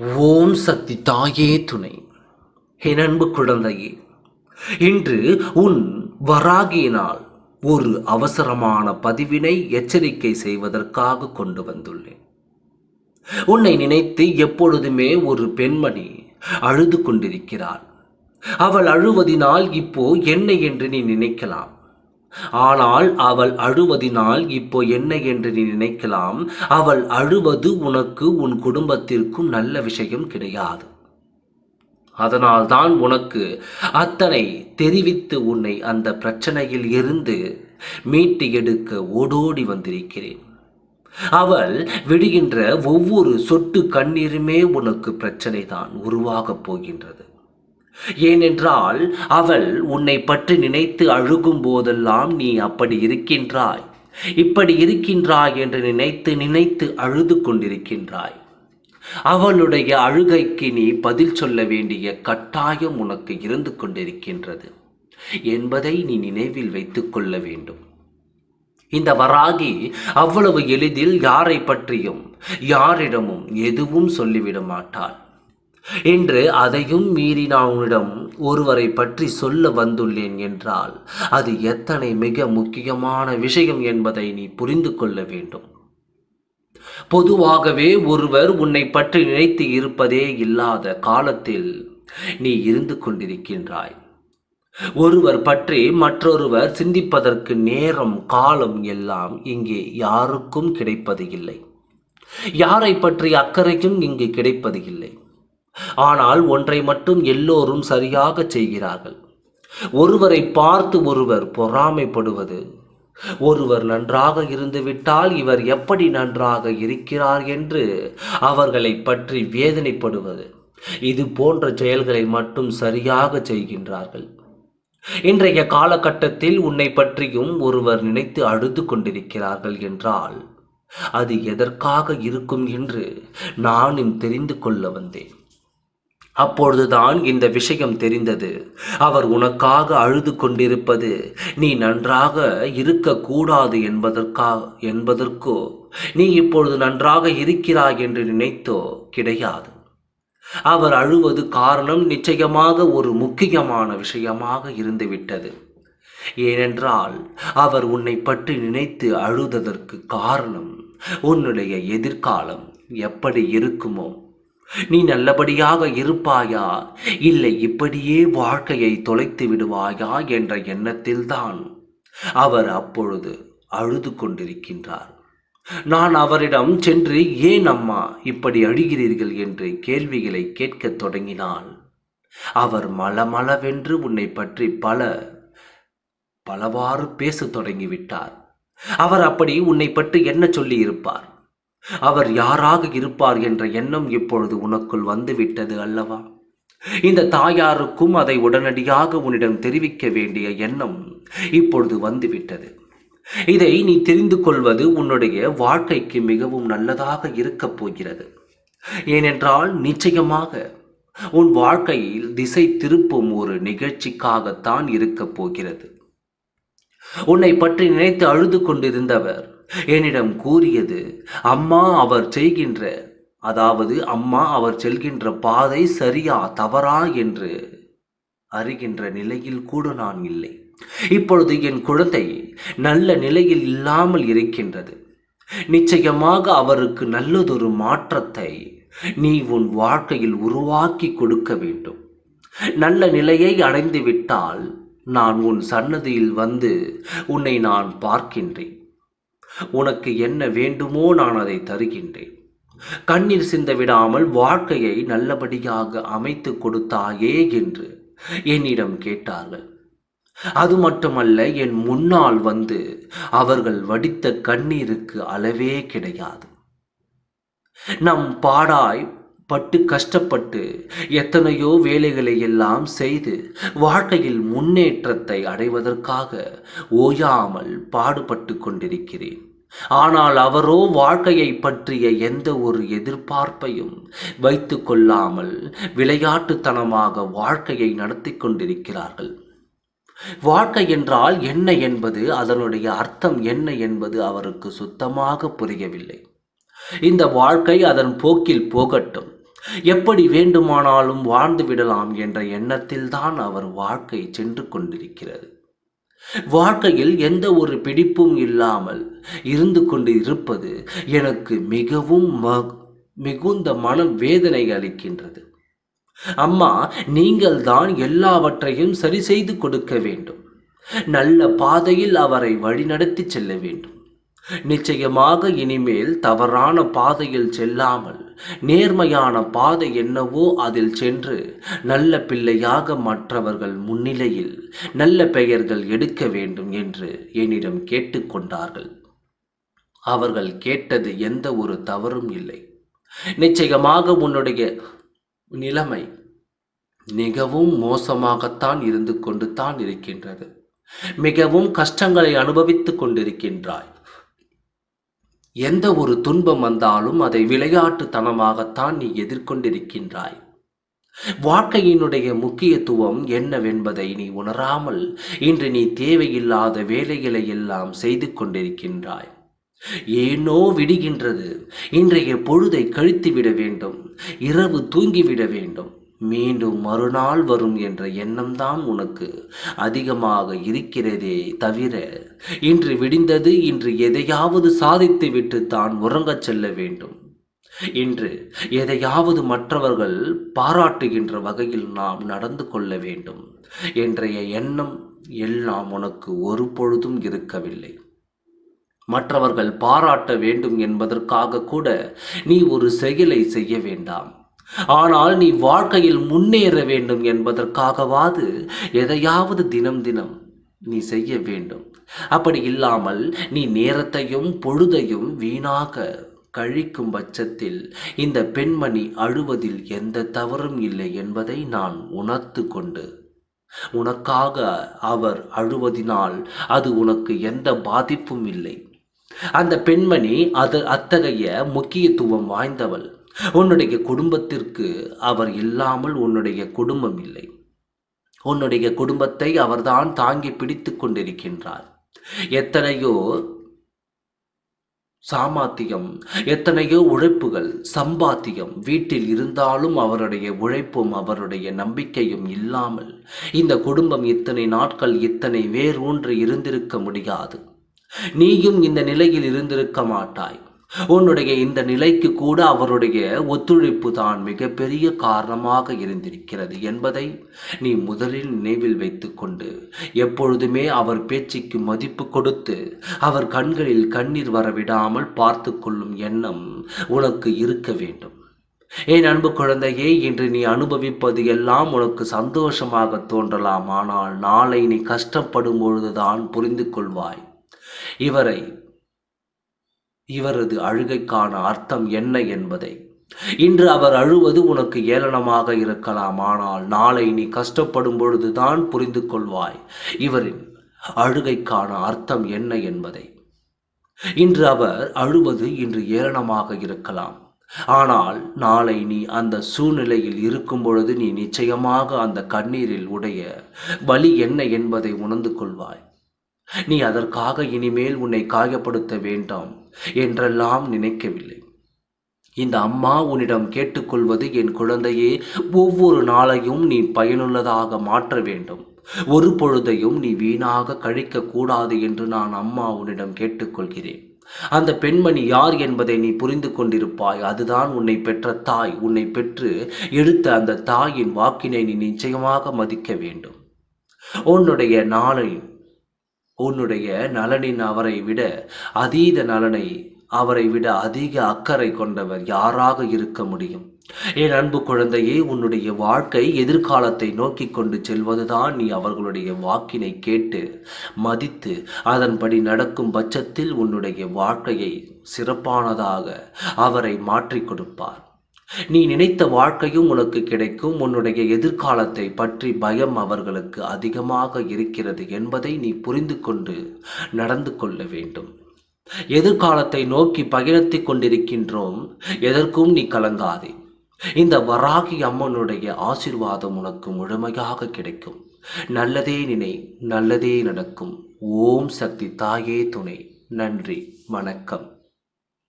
ஓம் சக்தி தாயே துணை. என் அன்பு குழந்தையே இன்று உன் வராகியினால் ஒரு அவசரமான பதிவினை எச்சரிக்கை செய்வதற்காக கொண்டு வந்துள்ளேன். உன்னை நினைத்து எப்பொழுதுமே ஒரு பெண்மணி அழுது கொண்டிருக்கிறாள். அவள் அழுவதினால் இப்போ என்ன என்று நீ நினைக்கலாம். ஆனால் அவள் அழுவதினால் இப்போ என்ன என்று நீ நினைக்கலாம். அவள் அழுவது உனக்கு உன் குடும்பத்திற்கும் நல்ல விஷயம் கிடையாது. அதனால்தான் உனக்கு அத்தனை தெரிவித்து உன்னை அந்த பிரச்சனையில் இருந்து மீட்டு எடுக்க ஓடோடி வந்திருக்கிறேன். அவள் விடுகின்ற ஒவ்வொரு சொட்டு கண்ணீருமே உனக்கு பிரச்சனை தான் உருவாகப் போகின்றது. ஏனென்றால் அவள் உன்னை பற்றி நினைத்து அழுகும் போதெல்லாம் நீ அப்படி இருக்கின்றாய். இப்படி இருக்கின்றாய் என்று நினைத்து நினைத்து அழுது கொண்டிருக்கின்றாய். அவளுடைய அழுகைக்கு நீ பதில் சொல்ல வேண்டிய கட்டாயம் உனக்கு இருந்து கொண்டிருக்கின்றது. என்பதை நீ நினைவில் வைத்துக் கொள்ள வேண்டும். இந்த வராகி அவ்வளவு எளிதில் யாரை பற்றியும் யாரிடமும் எதுவும் சொல்லிவிட மாட்டாள். என்று அதையும் மீறி நான் உன்னிடம் ஒருவரை பற்றி சொல்ல வந்துள்ளேன் என்றால் அது எத்தனை மிக முக்கியமான விஷயம் என்பதை நீ புரிந்து கொள்ள வேண்டும். பொதுவாகவே ஒருவர் உன்னை பற்றி நினைத்து இருப்பதே இல்லாத காலத்தில் நீ இருந்து கொண்டிருக்கின்றாய். ஒருவர் பற்றி மற்றொருவர் சிந்திப்பதற்கு நேரம் காலம் எல்லாம் இங்கே யாருக்கும் கிடைப்பது இல்லை. யாரை பற்றி அக்கறையும் இங்கு கிடைப்பது இல்லை. ஆனால் ஒன்றை மட்டும் எல்லோரும் சரியாக செய்கிறார்கள். ஒருவரை பார்த்து ஒருவர் பொறாமைப்படுவது. ஒருவர் நன்றாக இருந்துவிட்டால் இவர் எப்படி நன்றாக இருக்கிறார் என்று அவர்களை பற்றி வேதனைப்படுவது. இது போன்ற செயல்களை மட்டும் சரியாக செய்கின்றார்கள். இன்றைய காலகட்டத்தில் உன்னை பற்றியும் ஒருவர் நினைத்து அழுது கொண்டிருக்கிறார்கள் என்றால் அது எதற்காக இருக்கும் என்று நானும் தெரிந்து கொள்ள வந்தேன். அப்பொழுதுதான் இந்த விஷயம் தெரிந்தது. அவர் உனக்காக அழுது கொண்டிருப்பது நீ நன்றாக இருக்கக்கூடாது என்பதற்கா என்பதற்கோ நீ இப்பொழுது நன்றாக இருக்கிறாய் என்று நினைத்தோ கிடையாது. அவர் அழுவது காரணம் நிச்சயமாக ஒரு முக்கியமான விஷயமாக இருந்துவிட்டது. ஏனென்றால் அவர் உன்னை பற்றி நினைத்து அழுததற்கு காரணம் உன்னுடைய எதிர்காலம் எப்படி இருக்குமோ நீ நல்லபடியாக இருப்பாயா? இல்லை இப்படியே வாழ்க்கையை தொலைத்து விடுவாயா என்ற எண்ணத்தில்தான் அவர் அப்பொழுது அழுது கொண்டிருக்கின்றார். நான் அவரிடம் சென்று ஏன் அம்மா இப்படி அழுகிறீர்கள்? என்று கேள்விகளை கேட்கத் தொடங்கினால் அவர் மலமளவென்று உன்னை பற்றி பல பலவாறு பேசத் தொடங்கிவிட்டார். அவர் அப்படி உன்னை பற்றி என்ன சொல்லியிருப்பார்? அவர் யாராக இருப்பார் என்ற எண்ணம் இப்பொழுது உனக்குள் வந்துவிட்டது அல்லவா? இந்த தாயாருக்கும் அதை உடனடியாக உன்னிடம் தெரிவிக்க வேண்டிய எண்ணம் இப்பொழுது வந்துவிட்டது. இதை நீ தெரிந்து கொள்வது உன்னுடைய வாழ்க்கைக்கு மிகவும் நல்லதாக இருக்கப் போகிறது. ஏனென்றால் நிச்சயமாக உன் வாழ்க்கையில் திசை திருப்பும் ஒரு நிகழ்ச்சிக்காகத்தான் இருக்கப் போகிறது. உன்னை பற்றி நினைத்து அழுது கொண்டிருந்தவர் என்னிடம் கூறியது அம்மா அவர் செய்கின்ற அதாவது அம்மா அவர் செல்கின்ற பாதை சரியா தவறா என்று அறிகின்ற நிலையில் கூட நான் இல்லை. இப்பொழுது என் குழந்தை நல்ல நிலையில் இல்லாமல் இருக்கின்றது. நிச்சயமாக அவருக்கு நல்லதொரு மாற்றத்தை நீ உன் வாழ்க்கையில் உருவாக்கி கொடுக்க வேண்டும். நல்ல நிலையை அடைந்து விட்டால் நான் உன் சன்னதியில் வந்து உன்னை நான் பார்க்கின்றேன். உனக்கு என்ன வேண்டுமோ நான் அதை தருகின்றேன். கண்ணீர் சிந்த விடாமல் வாழ்க்கையை நல்லபடியாக அமைத்து கொடுத்தாயே என்று என்னிடம் கேட்டார்கள். அது மட்டுமல்ல என் முன்னால் வந்து அவர்கள் வடித்த கண்ணீருக்கு அளவே கிடையாது. நம் பாடாய் பட்டு கஷ்டப்பட்டு எத்தனையோ வேலைகளை எல்லாம் செய்து வாழ்க்கையில் முன்னேற்றத்தை அடைவதற்காக ஓயாமல் பாடுபட்டு கொண்டிருக்கிறேன். ஆனால் அவரோ வாழ்க்கையை பற்றிய எந்த ஒரு எதிர்பார்ப்பையும் வைத்து கொள்ளாமல் விளையாட்டுத்தனமாக வாழ்க்கையை நடத்தி கொண்டிருக்கிறார்கள். வாழ்க்கை என்றால் என்ன என்பது அதனுடைய அர்த்தம் என்ன என்பது அவருக்கு சுத்தமாக புரியவில்லை. இந்த வாழ்க்கை அதன் போக்கில் போகட்டும். எப்படி வேண்டுமானாலும் வாழ்ந்து விடலாம் என்ற எண்ணத்தில்தான் அவர் வாழ்க்கை சென்று கொண்டிருக்கிறது. வாழ்க்கையில் எந்த ஒரு பிடிப்பும் இல்லாமல் இருந்து கொண்டு இருப்பது எனக்கு மிகவும் மிகுந்த மன வேதனை அளிக்கின்றது. அம்மா நீங்கள் தான் எல்லாவற்றையும் சரி செய்து கொடுக்க வேண்டும். நல்ல பாதையில் அவரை வழிநடத்தி செல்ல வேண்டும். நிச்சயமாக இனிமேல் தவறான பாதையில் செல்லாமல் நேர்மையான பாதை என்னவோ அதில் சென்று நல்ல பிள்ளையாக மற்றவர்கள் முன்னிலையில் நல்ல பெயர்கள் எடுக்க வேண்டும் என்று என்னிடம் கேட்டுக்கொண்டார்கள். அவர்கள் கேட்டது எந்த ஒரு தவறும் இல்லை. நிச்சயமாக உன்னுடைய நிலைமை மிகவும் மோசமாகத்தான் இருந்து கொண்டு தான் இருக்கின்றது. மிகவும் கஷ்டங்களை அனுபவித்துக் கொண்டிருக்கின்றாய். எந்த ஒரு துன்பம் வந்தாலும் அதை விளையாட்டுத்தனமாகத்தான் நீ எதிர்கொண்டிருக்கின்றாய். வாழ்க்கையினுடைய முக்கியத்துவம் என்னவென்பதை நீ உணராமல் இன்று நீ தேவையில்லாத வேலைகளை எல்லாம் செய்து கொண்டிருக்கின்றாய். ஏனோ விடுகின்றது இன்றைய பொழுதை கழித்துவிட வேண்டும் இரவு தூங்கிவிட வேண்டும் மீண்டும் மறுநாள் வரும் என்ற எண்ணம்தான் உனக்கு அதிகமாக இருக்கிறதே தவிர இன்று விடிந்தது இன்று எதையாவது சாதித்து விட்டு தான் உறங்கச் செல்ல வேண்டும். இன்று எதையாவது மற்றவர்கள் பாராட்டுகின்ற வகையில் நாம் நடந்து கொள்ள வேண்டும். என்றைய எண்ணம் எல்லாம் உனக்கு ஒரு பொழுதும் இருக்கவில்லை. மற்றவர்கள் பாராட்ட வேண்டும் என்பதற்காக கூட நீ ஒரு செயலை செய்ய வேண்டாம். ஆனால் நீ வாழ்க்கையில் முன்னேற வேண்டும் என்பதற்காகவாது எதையாவது தினம் தினம் நீ செய்ய வேண்டும். அப்படி இல்லாமல் நீ நேரத்தையும் பொழுதையும் வீணாக கழிக்கும் பட்சத்தில் இந்த பெண்மணி அழுவதில் எந்த தவறும் இல்லை என்பதை நான் உணர்த்து கொண்டு உனக்காக அவர் அழுவதினால் அது உனக்கு எந்த பாதிப்பும் இல்லை. அந்த பெண்மணி அது அத்தகைய முக்கியத்துவம் வாய்ந்தவள். உன்னுடைய குடும்பத்திற்கு அவர் இல்லாமல் உன்னுடைய குடும்பம் இல்லை. உன்னுடைய குடும்பத்தை அவர்தான் தாங்கி பிடித்து கொண்டிருக்கின்றார். எத்தனையோ சாமாத்தியம் எத்தனையோ உழைப்புகள் சம்பாத்தியம் வீட்டில் இருந்தாலும் அவருடைய உழைப்பும் அவருடைய நம்பிக்கையும் இல்லாமல் இந்த குடும்பம் இத்தனை நாட்கள் இத்தனை வேரூன்று இருந்திருக்க முடியாது. நீயும் இந்த நிலையில் இருந்திருக்க மாட்டாய். உன்னுடைய இந்த நிலைக்கு கூட அவருடைய ஒத்துழைப்பு தான் மிகப்பெரிய காரணமாக இருந்திருக்கிறது என்பதை நீ முதலில் நினைவில் வைத்துக்கொண்டு எப்பொழுதுமே அவர் பேச்சுக்கு மதிப்பு கொடுத்து அவர் கண்களில் கண்ணீர் வரவிடாமல் பார்த்து கொள்ளும் எண்ணம் உனக்கு இருக்க வேண்டும். ஏன் அன்பு குழந்தையே இன்று நீ அனுபவிப்பது எல்லாம் உனக்கு சந்தோஷமாக தோன்றலாம் ஆனால் நாளை நீ கஷ்டப்படும் பொழுதுதான் புரிந்து கொள்வாய் இவரை இவரது அழுகைக்கான அர்த்தம் என்ன என்பதை. இன்று அவர் அழுவது உனக்கு ஏளனமாக இருக்கலாம் ஆனால் நாளை நீ கஷ்டப்படும் பொழுதுதான் புரிந்து கொள்வாய். இவரின் அழுகைக்கான அர்த்தம் என்ன என்பதை. இன்று அவர் அழுவது இன்று ஏளனமாக இருக்கலாம் ஆனால் நாளை நீ அந்த சூழ்நிலையில் இருக்கும் பொழுது நீ நிச்சயமாக அந்த கண்ணீரில் உடைய வலி என்ன என்பதை உணர்ந்து கொள்வாய். நீ அதற்காக இனிமேல் உன்னை காயப்படுத்த வேண்டாம். என்றெல்லாம் நினைக்கவில்லை. இந்த அம்மா உன்னிடம் கேட்டுக்கொள்வது என் குழந்தையே ஒவ்வொரு நாளையும் நீ பயனுள்ளதாக மாற்ற வேண்டும். ஒரு பொழுதையும் நீ வீணாக கழிக்க கூடாது என்று நான் அம்மா உன்னிடம் கேட்டுக்கொள்கிறேன். அந்த பெண்மணி யார் என்பதை நீ புரிந்து கொண்டிருப்பாய்? அதுதான் உன்னை பெற்ற தாய். உன்னை பெற்று எடுத்த அந்த தாயின் வாக்கினை நீ நிச்சயமாக மதிக்க வேண்டும். உன்னுடைய நாளை உன்னுடைய நலனின் அவரை விட அதீத நலனை அவரை விட அதிக அக்கறை கொண்டவர் யாராக இருக்க முடியும்? என் அன்பு குழந்தையே உன்னுடைய வாழ்க்கை எதிர்காலத்தை நோக்கி கொண்டு செல்வதுதான் நீ அவர்களுடைய வாக்கினை கேட்டு மதித்து அதன்படி நடக்கும் பட்சத்தில் உன்னுடைய வாழ்க்கையை சிறப்பானதாக அவரை மாற்றிக் கொடுப்பார். நீ நினைத்த வாழ்க்கையும் உனக்கு கிடைக்கும். உன்னுடைய எதிர்காலத்தை பற்றி பயம் அவர்களுக்கு அதிகமாக இருக்கிறது என்பதை நீ புரிந்து கொண்டு நடந்து கொள்ள வேண்டும். எதிர்காலத்தை நோக்கி பகிரத்திக் கொண்டிருக்கின்றோம். எதற்கும் நீ கலங்காதே. இந்த வராகி அம்மனுடைய ஆசிர்வாதம் உனக்கு முழுமையாக கிடைக்கும். நல்லதே நினை நல்லதே நடக்கும். ஓம் சக்தி தாயே துணை. நன்றி வணக்கம்.